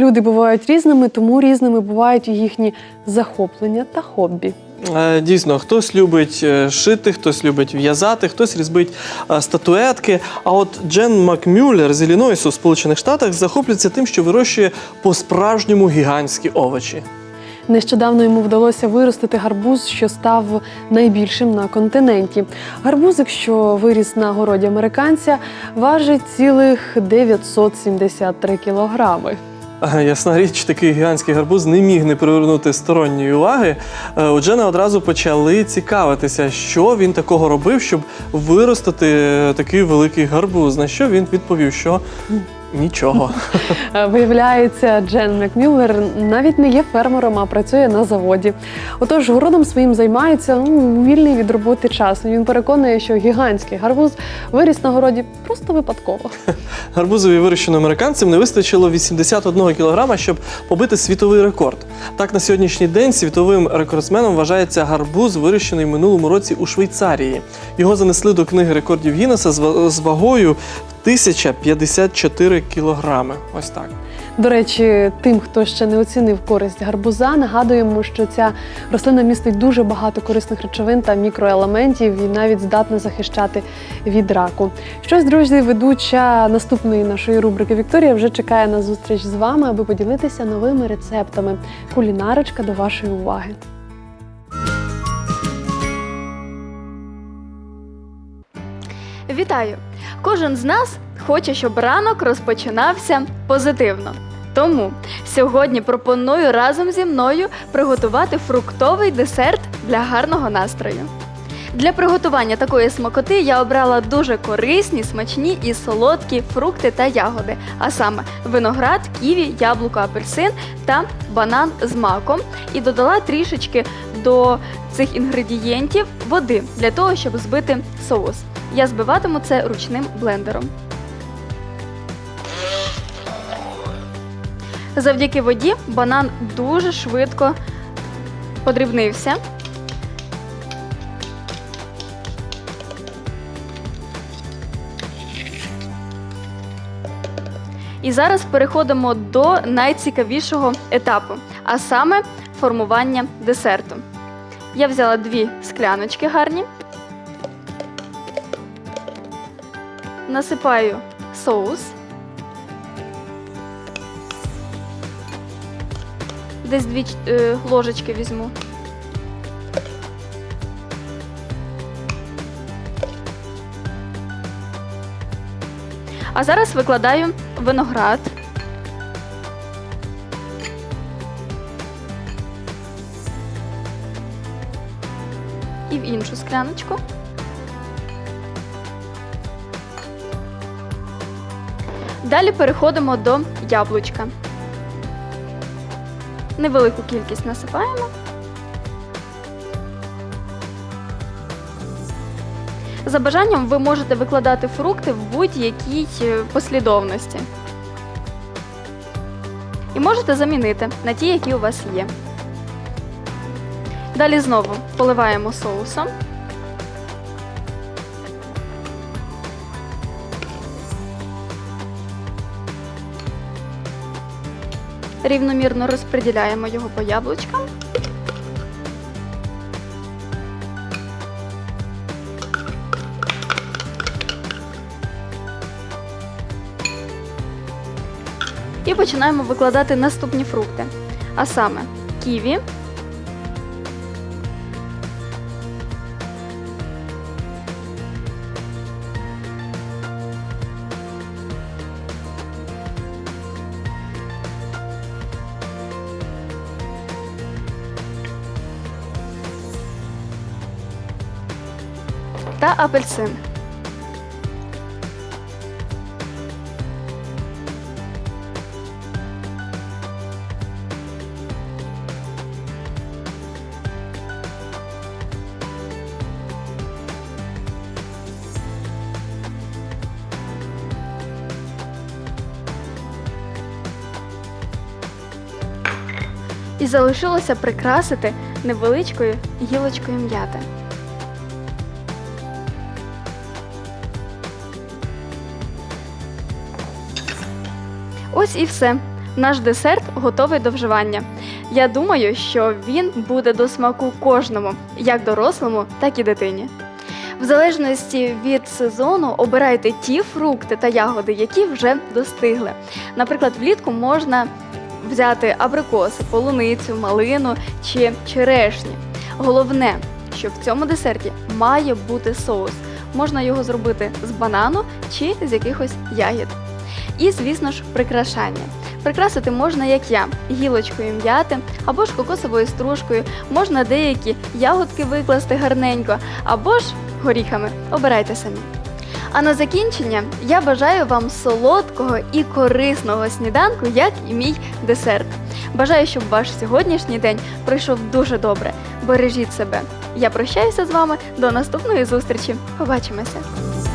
Люди бувають різними, тому різними бувають і їхні захоплення та хобі. Е, Дійсно, хтось любить е, шити, хтось любить в'язати, хтось різбить е, статуетки. А от Джен Макмюллер з Іллінойсу в Сполучених Штатах захоплюється тим, що вирощує по-справжньому гігантські овочі. Nещодавно йому вдалося виростити гарбуз, що став найбільшим на континенті. Гарбузик, що виріс на городі американця, важить цілих 973 кілограми. Е, Ясна річ, такий гігантський гарбуз не міг не привернути сторонньої уваги. Е, У Джена одразу почали цікавитися, що він такого робив, щоб виростити е, такий великий гарбуз. На що він відповів, що нічого. Е, Виявляється, Джен Макмюллер навіть не є фермером, а працює на заводі. Отож, городом своїм займається ну, вільний від роботи час. Він переконує, що гігантський гарбуз виріс на городі просто випадково. Гарбузові вирощено американцем не вистачило 81 кілограма, щоб побити світовий рекорд. Так, на сьогоднішній день світовим рекордсменом вважається гарбуз, вирощений в минулому році у Швейцарії. Його занесли до книги рекордів Гіннеса з вагою 1054 кілограми. Ось так. До речі, тим, хто ще не оцінив користь гарбуза, нагадуємо, що ця рослина містить дуже багато корисних речовин та мікроелементів і навіть здатна захищати від раку. Щось, друзі, ведуча наступної нашої рубрики Вікторія вже чекає на зустріч з вами, аби поділитися новими рецептами. Кулінарочка до вашої уваги. Вітаю! Кожен з нас хоче, щоб ранок розпочинався позитивно. Тому сьогодні пропоную разом зі мною приготувати фруктовий десерт для гарного настрою. Для приготування такої смакоти я обрала дуже корисні, смачні і солодкі фрукти та ягоди, а саме виноград, ківі, яблуко, апельсин та банан з маком. І додала трішечки до цих інгредієнтів води для того, щоб збити соус. Я збиватиму це ручним блендером. Завдяки воді банан дуже швидко подрібнився. І зараз переходимо до найцікавішого етапу, а саме формування десерту. Я взяла дві скляночки гарні, насипаю соус. Десь дві е, ложечки візьму. А зараз викладаю виноград. Іншу скляночку. Далі переходимо до яблучка. Невелику кількість насипаємо. За бажанням ви можете викладати фрукти в будь-якій е, послідовності. І можете замінити на ті, які у вас є. Далі знову поливаємо соусом. Рівномірно розподіляємо його по яблучкам. І починаємо викладати наступні фрукти. А саме ківі, та апельсин. І залишилося прикрасити невеличкою гілочкою м'яти. Ось і все. Наш десерт готовий до вживання. Я думаю, що він буде до смаку кожному, як дорослому, так і дитині. В залежності від сезону обирайте ті фрукти та ягоди, які вже достигли. Наприклад, влітку можна взяти абрикоси, полуницю, малину чи черешні. Головне, що в цьому десерті має бути соус. Можна його зробити з банану чи з якихось ягід. І, звісно ж, прикрашання. Прикрасити можна, як я, гілочкою м'яти або ж кокосовою стружкою, можна деякі ягодки викласти гарненько, або ж горіхами. Обирайте самі. А на закінчення я бажаю вам солодкого і корисного сніданку, як і мій десерт. Бажаю, щоб ваш сьогоднішній день пройшов дуже добре. Бережіть себе. Я прощаюся з вами до наступної зустрічі. Побачимося!